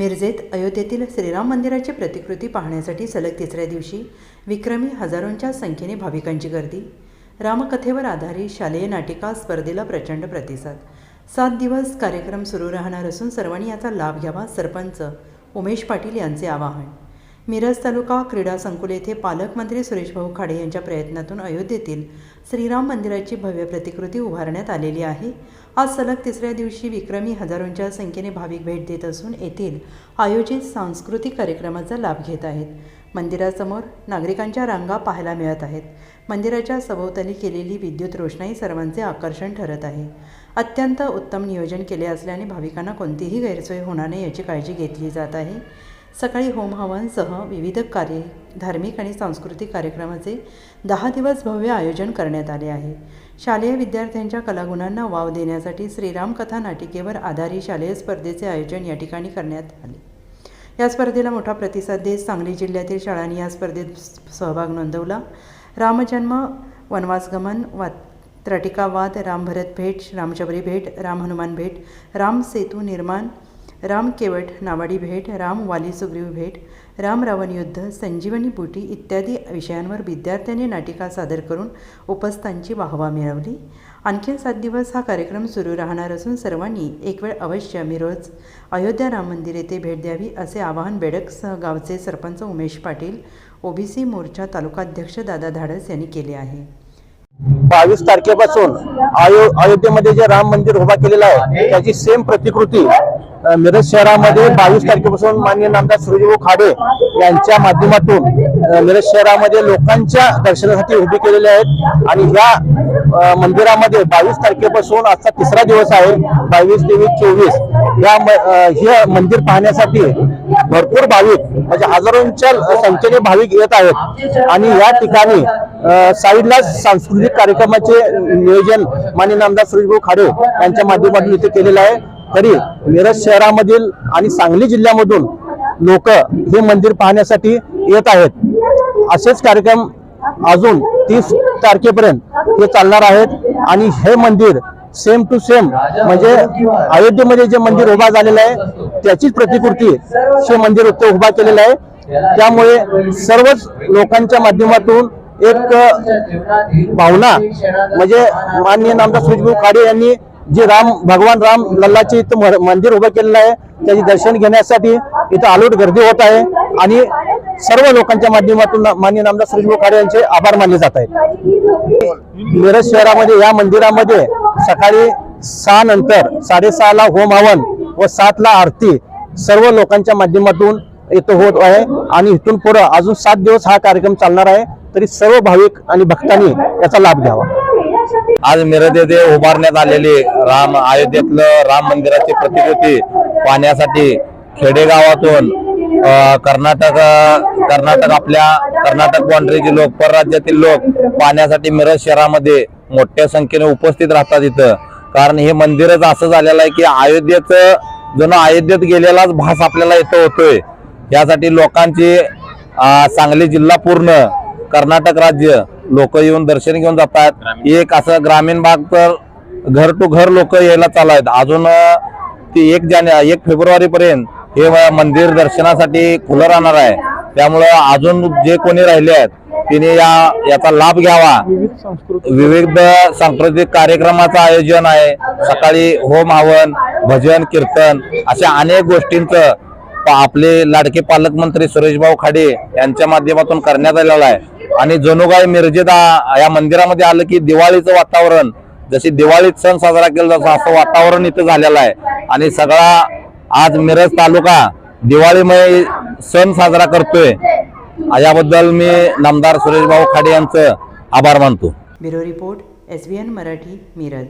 मिरजेत अयोध्येतील श्रीराम मंदिराची प्रतिकृती पाहण्यासाठी सलग तिसऱ्या दिवशी विक्रमी हजारोंच्या संख्येने भाविकांची गर्दी. रामकथेवर आधारित शालेय नाटिका स्पर्धेला प्रचंड प्रतिसाद. सात दिवस कार्यक्रम सुरू राहणार असून सर्वांनी याचा लाभ घ्यावा सरपंच उमेश पाटील यांचे आवाहन. मिरज तालुका क्रीडा संकुल येथे पालकमंत्री सुरेशभाऊ खाडे यांच्या प्रयत्नातून अयोध्येतील श्रीराम मंदिराची भव्य प्रतिकृती उभारण्यात आलेली आहे. आज सलग तिसऱ्या दिवशी विक्रमी हजारोंच्या संख्येने भाविक भेट देत असून येथील आयोजित सांस्कृतिक कार्यक्रमाचा लाभ घेत आहेत. मंदिरासमोर नागरिकांच्या रांगा पाहायला मिळत आहेत. मंदिराच्या सभोवताली केलेली विद्युत रोषणाई सर्वांचे आकर्षण ठरत आहे. अत्यंत उत्तम नियोजन केले असल्याने भाविकांना कोणतीही गैरसोय होणार नाही याची काळजी घेतली जात आहे. सकाळी होम हवनसह विविध कार्य धार्मिक आणि सांस्कृतिक कार्यक्रमाचे दहा दिवस भव्य आयोजन करण्यात आले आहे. शालेय विद्यार्थ्यांच्या कलागुणांना वाव देण्यासाठी श्रीराम कथा नाटिकेवर आधारित शालेय स्पर्धेचे आयोजन या ठिकाणी करण्यात आले. या स्पर्धेला मोठा प्रतिसाद देत सांगली जिल्ह्यातील शाळांनी या स्पर्धेत सहभाग नोंदवला. रामजन्म वनवासगमन वा त्रटिकावाद राम भरत भेट रामशबरी भेट राम हनुमान भेट राम सेतू निर्माण राम केवट नावाडी भेट राम वाली सुग्रीव भेट राम रावण युद्ध संजीवनी बुटी इत्यादी विषयांवर विद्यार्थ्यांनी नाटिका सादर करून उपस्थांची वाहवा मिळवली. आणखीन सात दिवस हा कार्यक्रम सुरू राहणार असून सर्वांनी एक वेळ अवश्य मिरोज अयोध्या राम मंदिर येथे भेट द्यावी असे आवाहन बेडकसह गावचे सरपंच उमेश पाटील ओबीसी मोर्चा तालुकाध्यक्ष दादा धाडस यांनी केले आहे. बावीस तारखेपासून अयोध्येमध्ये जे राम मंदिर उभा केलेलं आहे त्याची सेम प्रतिकृती मिरज शहरामध्ये बावीस तारखेपासून माननीय नामदार सुरेशभाऊ खाडे यांच्या माध्यमातून मिरज शहरामध्ये लोकांच्या दर्शनासाठी उभी केलेले आहेत. आणि या मंदिरामध्ये बावीस तारखेपासून आजचा तिसरा दिवस आहे बावीस तेवीस चोवीस. या हे मंदिर पाहण्यासाठी भरपूर भाविक म्हणजे हजारोंच्या संख्येने भाविक येत आहेत. आणि या ठिकाणी साईडला सांस्कृतिक कार्यक्रमाचे नियोजन माननीय नामदार सुरेशभाऊ खाडे यांच्या माध्यमातून इथे केलेलं आहे. तरी मिरज शहरामधील आणि सांगली जिल्ह्यामधून लोक हे मंदिर पाहण्यासाठी येत आहेत. असेच कार्यक्रम अजून तीस तारखेपर्यंत हे चालणार आहेत. आणि हे मंदिर सेम टू सेम म्हणजे अयोध्येमध्ये जे मंदिर उभा झालेलं आहे त्याचीच प्रतिकृती हे मंदिर इथे उभा केलेलं आहे. त्यामुळे सर्वच लोकांच्या माध्यमातून एक भावना म्हणजे माननीय नामदार सुरेशभाऊ खाडे यांनी जे राम भगवान राम लल्लाचे इथं म- मंदिर उभं केलेलं आहे त्याचे दर्शन घेण्यासाठी इथं आलोट गर्दी होत आहे आणि सर्व लोकांच्या माध्यमातून ना- माननीय नामदार सुरेशभाऊ खाडे यांचे आभार मानले जात आहेत. मिरज शहरामध्ये या मंदिरामध्ये सकाळी सहा नंतर साडेसहाला होम हवन व सातला आरती सर्व लोकांच्या माध्यमातून इथं होत आहे आणि इथून पुढं अजून सात दिवस हा कार्यक्रम चालणार आहे तरी सर्व भाविक आणि भक्तांनी याचा लाभ घ्यावा. आज मिरज येथे उभारण्यात आलेली राम अयोध्येतलं राम मंदिराची प्रतिकृती पाहण्यासाठी खेडेगावातून कर्नाटक कर्नाटक आपल्या कर्नाटक बाउंड्रीचे लोक परराज्यातील लोक पाहण्यासाठी मिरज शहरामध्ये मोठ्या संख्येने उपस्थित राहतात इथं. कारण हे मंदिरच असं झालेलं आहे की अयोध्येचं जुनं अयोध्येत गेलेलाच भास आपल्याला इथं होतोय. यासाठी लोकांची सांगली जिल्हा पूर्ण कर्नाटक राज्य लोक येऊन दर्शन घेऊन जातात. एक असं ग्रामीण भाग तर घर टू घर लोक यायला चालू आहेत. अजून ती एक जाने एक फेब्रुवारी पर्यंत हे मंदिर दर्शनासाठी खुलं राहणार आहे. त्यामुळं अजून जे कोणी राहिले आहेत तिने या याचा लाभ घ्यावा. विविध सांस्कृतिक कार्यक्रमाचं आयोजन आहे. सकाळी होम हवन भजन कीर्तन अशा अनेक गोष्टींचं आपले लाडके पालकमंत्री सुरेशभाऊ खाडे यांच्या माध्यमातून करण्यात आलेलं आहे. आणि जणू मिरजेदा या मंदिरामध्ये आलं की दिवाळीचं वातावरण जशी दिवाळीत सण साजरा केला जातो असं वातावरण इथं झालेलं आहे. आणि सगळा आज मिरज तालुका दिवाळीमय सण साजरा करतोय. याबद्दल मी नामदार सुरेशभाऊ खाडे यांचं आभार मानतो. Bureau report S Marathi Miraj.